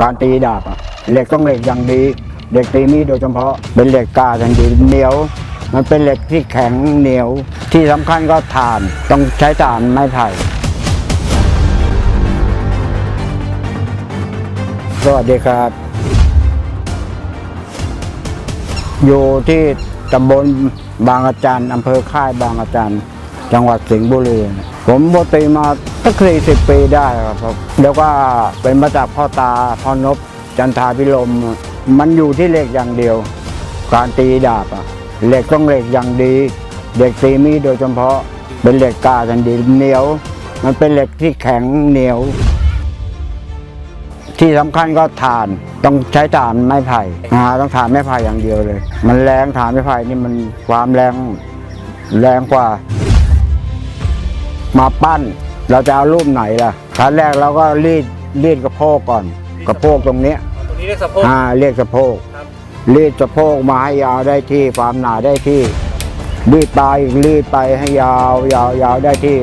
การตีดาบอะเหล็กต้องเหล็กอย่างดีเหล็กตีมีดโดยเฉพาะเป็นเหล็กกาอย่างดีเหนียว มันเป็นเหล็กที่แข็งเหนียว ที่สำคัญก็ถ่านต้องใช้ถ่านไม้ไผ่สวัสดีครับ อยู่ที่ตำบลบางอาจารย์อำเภอค่ายบางอาจารย์ จังหวัดสิงห์บุรี ผมปกติมาตั้งสี่สิบปีได้ครับผมแล้วก็เป็นมาจากพ่อตาพ่อนบจันทาพิลม มันอยู่ที่เหล็กอย่างเดียว การตีดาบอะเหล็กต้องเหล็กอย่างดีเหล็กตีมีดโดยเฉพาะเป็นเหล็กกาอย่างดีเหนียว มันเป็นเหล็กที่แข็งเหนียว ที่สำคัญก็ถ่านต้องใช้ถ่านไม้ไผ่อ่าต้องถ่านไม้ไผ่อย่างเดียวเลย มันแรงถ่านไม้ไผ่นี่มันความแรงแรงกว่า มาปั้น เราจะเอารูปไหนล่ะขั้นแรกเราก็รีดรีดกระโพกก่อน กระโพกตรงเนี้ยตรงนี้เรียกสะโพกอ่าเรียกสะโพกครับรีดสะโพกมาให้ยาวได้ที่ความหนาได้ที่ รีดปลายอีกรีดไปให้ยาวยาวยาวได้ที่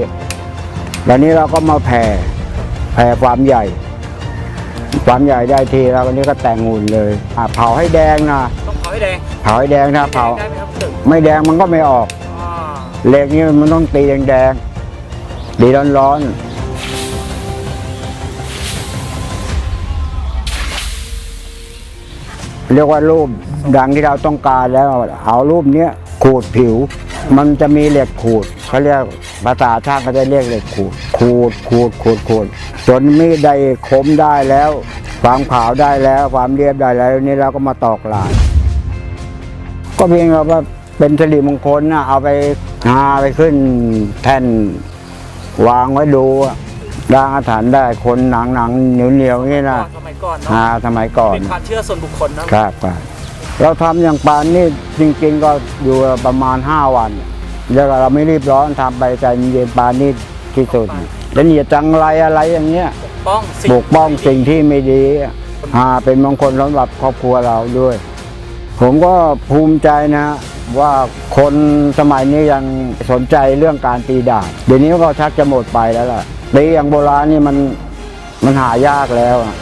แล้วนี้เราก็มาแผ่แผ่ความใหญ่ ความใหญ่ได้ที่แล้ววันนี้ก็แต่งหุ่นเลยอ่าเผาให้แดงนะต้องเผาให้แดงเผาให้แดงนะเผา ได้ไหมครับตึกไม่แดงมันก็ไม่ออกอ่าเหล็กนี่มันต้องตีแดงๆ ตีร้อนๆเรียกว่ารูปดังที่เราต้องการแล้วเอารูปเนี้ยขูดผิว มันจะมีเหล็กขูดเขาเรียกภาษาช่างเขาจะเรียกเหล็กขูด ขูดขูดขูดขูดจนมีดได้คมได้แล้ว ความขาวได้แล้วความเรียบได้แล้วนี่เราก็มาตอกลาย ก็เพียงว่าเป็นสิริมงคลนะเอาไปหาไปขึ้นแท่น วางไว้ดูอะร่างอาถรรพ์ได้คนหนังหนังเหนียวเหนียวๆอย่างนี้นะสมัยก่อนหาเนาะสมัยก่อนเป็นความเชื่อส่วนบุคคลเนาะครับครับเราทำอย่างปานนี่จริงๆก็อยู่ประมาณ 5 วันแล้วก็เราไม่รีบร้อนทำไปใจเย็นปานนี่ที่สุดแล้วอย่าจังไรอะไรอย่างเงี้ยปกป้องสิ่งปกป้องสิ่งที่ไม่ดีหาเป็นมงคลสำหรับครอบครัวเราด้วย ผมก็ภูมิใจนะ ว่าคนสมัยนี้ยังสนใจเรื่องการตีดาบเดี๋ยวนี้ก็ชักจะหมดไปแล้วล่ะตีอย่างโบราณนี่มันมันหายากแล้วอะ